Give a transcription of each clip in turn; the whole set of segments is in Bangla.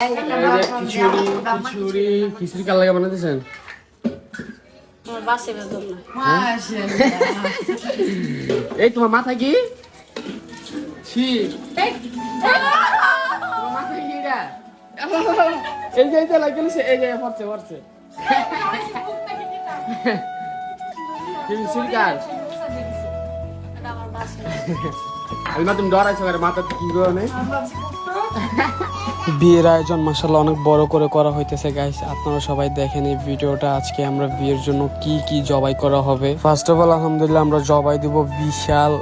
খিচুড়ি খিচুড়ি। খিচুড়ি কার লাগে না এই তোমার মাথা কি? এই যে এই যে লাগিয়ে এই যে পড়ছে পড়ছে। খিচুড়ি কার? আমি না তুমি ডরাইছো মাথা কি করে নেই? বিয়ের আয়োজন মাসাল্লাহ অনেক বড় করে করা হইতেছে গাইস আপনারা সবাই দেখেন এই ভিডিওটা, আজকে আমরা বিয়ের জন্য কি কি জবাই করা হবে। ফার্স্ট অফ অল আলহামদুলিল্লাহ, আমরা জবাই দিব বিশাল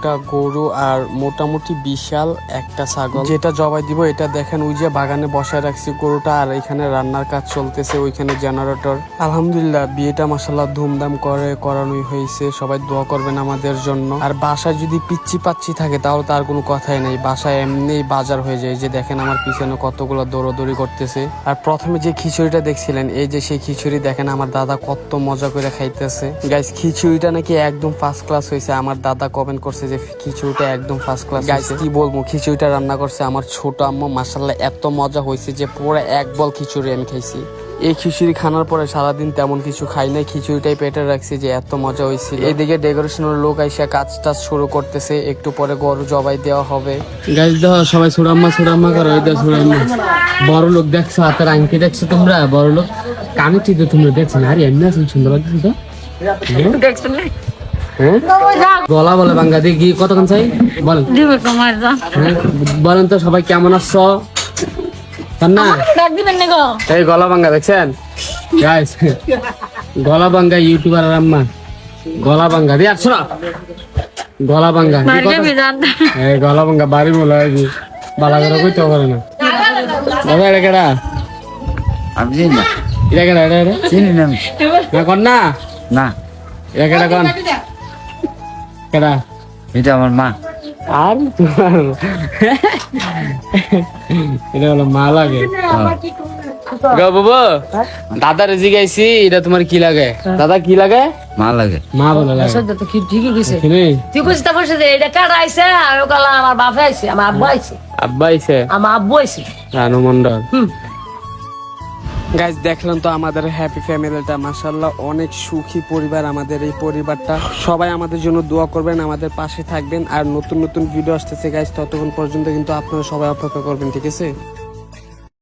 একটা গরু আর মোটামুটি বিশাল একটা ছাগল। যেটা জবাই দিব, এটা দেখেন ওই যে বাগানে বসায় রাখছি গরুটা আর এখানে রান্নার কাজ চলতেছে ওইখানে জেনারেটর আলহামদুলিল্লাহ, বিয়েটা মাসাল্লাহ ধুমধাম করে করানোই হয়েছে। সবাই দোয়া করবেন আমাদের জন্য। আর বাসায় যদি পিচ্ছি পাচ্ছি থাকে, তাহলে তার কোনো কথাই নেই। বাসায় এমনি বাজার হয়ে যায়। যে দেখেন আমার পিছনে কতগুলো দৌড়াদৌড়ি করতেছে। আর প্রথমে যে খিচুড়িটা দেখছিলেন, এই যে সেই খিচুড়ি দেখেন আমার দাদা কত মজা করে খাইতেছে। গাইস খিচুড়িটা নাকি একদম ফার্স্ট ক্লাস হয়েছে। আমার দাদা কমেন্ট করছে যে খিচুড়িটা একদম ফার্স্ট ক্লাস গাইস কি বলব? খিচুড়িটা রান্না করছে আমার ছোট আম্মু। মাসাল্লাহ এত মজা হয়েছে যে পুরো এক বল খিচুড়ি আমি খাইছি। এই খিচুড়ি খানার পরে সারাদিন তেমন কিছু খাই নাই। খিচুড়িটাই পেটে রাখছি যে এত মজা হয়েছে এদিকে ডেকোরেশনের লোক আইসা কাজ টাজ শুরু করতেছে। একটু পরে গরু জবাই দেওয়া হবে। গাইজ দেখো সবাই সুরাম্মা সুরাম্মা করো। সুরাম্মা বড় লোক দেখছ হাতের আংটি দেখছ তোমরা? বড় লোক। কানে ঠিক তোমরা দেখছ না? আরে এমনি আসলে সুন্দর লাগছে তো। হ্যাঁ গলা বলে বাঙ্গা দেখি কতক্ষণ চাই? বলেন। হ্যাঁ বলেন তো সবাই কেমন আছো? না এই গলা বাঙ্গা দেখছেন? গাইস গলা বাঙ্গা ইউটিউবার আর আম্মা। গলা বাঙ্গা দিয়ে আসছো না গলা বাঙ্গা এই গলা বাঙ্গা বাড়ি বলে বালা করে কইতে পারে না। দাদা এটা কেডা? আমি চিনি না। এটা কেডা এটা এটা চিনি না না কর না না। এটা কেডা কন? কেডা? এটা আমার মা। আর? তোমার এটা হলো মা লাগে। গো দাদার জিগাইছি এটা তোমার কি লাগে? দাদা কি লাগে? মা লাগে। মা বলে লাগে। তো কি ঠিকই কইছে। এখানে তুই কইছিস তারপর সে এটা কার আইছে? ও কালা আমার বাপে আইছে আমার আব্বু আইছে। আব্বা আইছে। আমার আব্বু আইছে। রানু মন্ডল গাইজ দেখলাম তো আমাদের হ্যাপি ফ্যামিলিটা মাসাল্লাহ অনেক সুখী পরিবার আমাদের এই পরিবারটা। সবাই আমাদের জন্য দোয়া করবেন, আমাদের পাশে থাকবেন। আর নতুন নতুন ভিডিও আসতেছে গাইজ ততক্ষণ পর্যন্ত কিন্তু আপনারা সবাই অপেক্ষা করবেন, ঠিক আছে?